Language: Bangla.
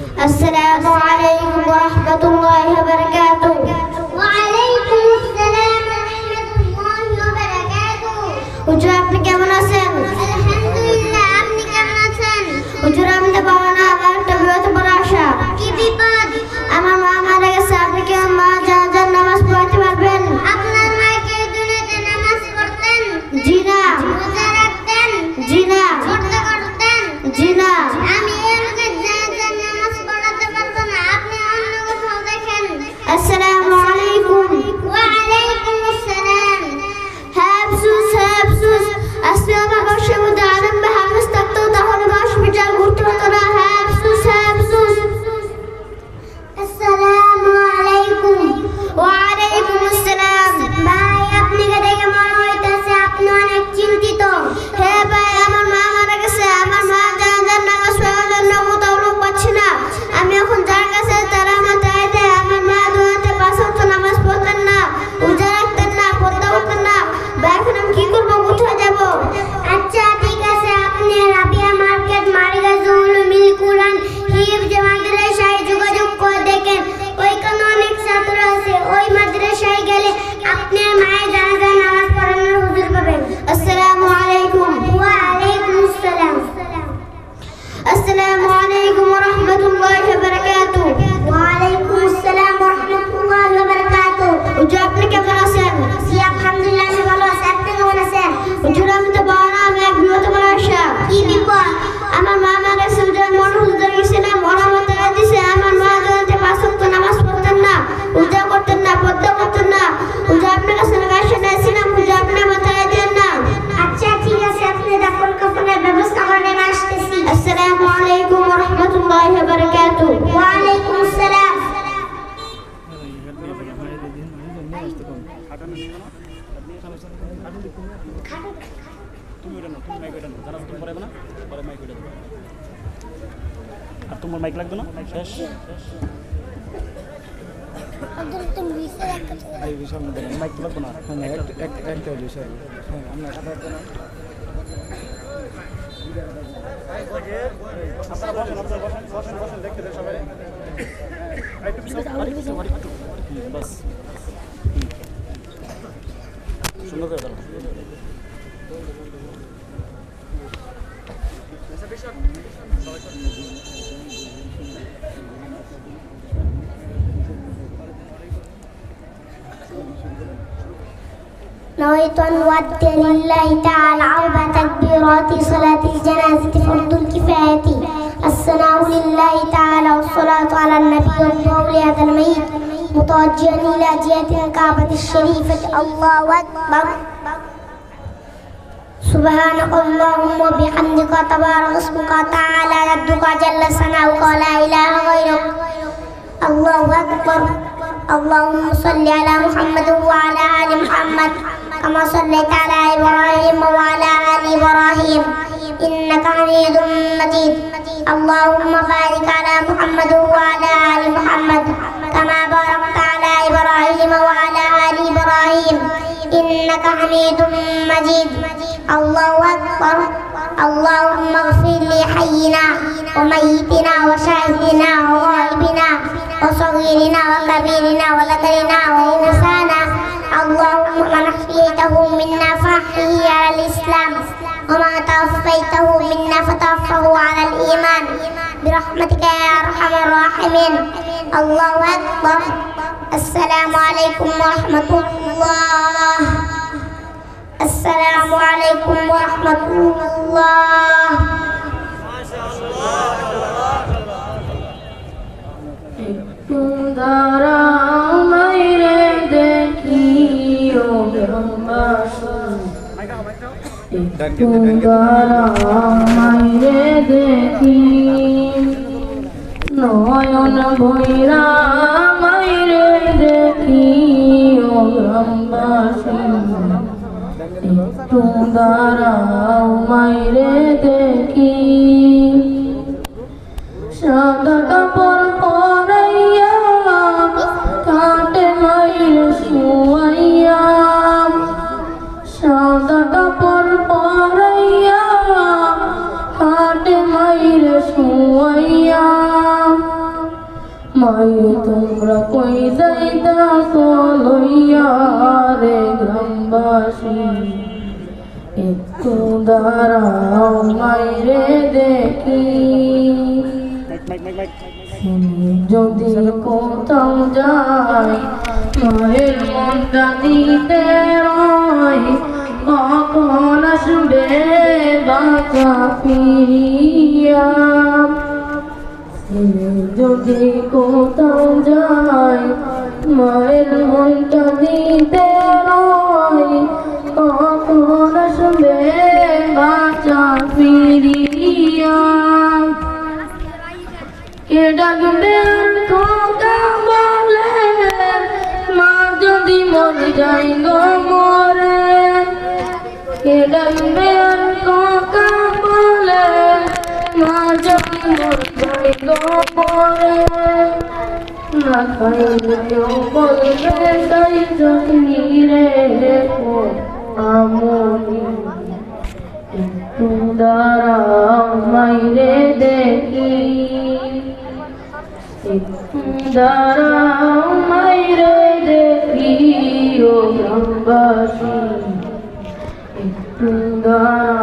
السلام عليكم ورحمة الله وبركاته وعليكم السلام ورحمة الله وبركاته হুজুর আপনি কেমন আছেন আলহামদুলিল্লাহ আপনি কেমন আছেন হুজুর আমি তো বাবা না আমার একটা বিরত বড় আশা কি বিপদ আমার মা মারা গেছে আপনি কি আমার মা জানাজার নামাজ পড়াতে পারবেন আপনার মাকে দুনিয়াতে নামাজ পড়তেন জি না রোজা রাখতেন জি না পর্দা করতেন জি না আমি তুমি ওটা না তুমি মাইক ওটা না যারা তুমি পরে না? পরে মাইক ওটা আর তোমার মাইক লাগবে না? শেষ। মাইক লাগবে না? একটা বিষয়। হ্যাঁ আমরা কথা না। আপনারা বসেন আপনারা বসেন বসেন বসেন দেখতে সবাই। একটু بس نويت أن أودي لله تعالى عوب تكبيرات صلاة الجنازة فرض الكفاية. الصلاة لله تعالى والصلاة على النبي والدعاء لهذا الميت متوجها إلى جهة الكعبة الشريفة. الله أكبر. سبحانك اللهم وبحمدك تبارك اسمك تعالى جدك جل ثناؤك ولا إله غيرك. الله أكبر. اللهم صل على محمد وعلى آل محمد كما صليت على إبراهيم وعلى آل إبراهيم إنك حميد مجيد. اللهم بارك على محمد وعلى آل محمد. إنك حميد مجيد. الله أكبر. اللهم اغفر لحينا وميتنا وشاهدنا وغائبنا وصغيرنا وكبيرنا وذكرنا وأنثانا اللهم من أحييته منا فأحيه على الإسلام وما توفيته منا فتوفه على الإيمان. برحمتك يا أرحم الراحمين. الله أكبر. السلام عليكم ورحمة الله. আসসালামু আলাইকুম ওয়া রাহমাতুল্লাহ দাঁড়াও মাইরে দেখিও একটু দাঁড়াও মাইরে দেখি নয়ন বৈরা মাইরে দেখি ও ব্রহ্মাসী একটু দাঁড়াও, মাইরে দেখি। সাদা কাপড় পরাইয়া কাটে মায়ের শুয়াইয়া। সাদা কাপড় পরাইয়া কাটে মায়ের শুয়াইয়া। মাইরে গ্রামবাসী একটু দাঁড়াও, মাইরে দেখি। যদি কোথাও যাই, মায়ের মনটা দিতে রয় কখন আসবে বাঁচা ফিরিয়া? যদি কোথাও যাই, মায়ের মনটা দিতে মরে যাই গো মরে। কে ডাকবে আর খোকা বলে মা যদি মরে যাই গো মরে। না খাইলে কেউ বলবে, তাই চকনি রে আমনি। একটু দাঁড়াও মাইরে দেখি। দাঁড়াও মাইরে দেখি ও গ্রামবাসী একটু দাঁড়াও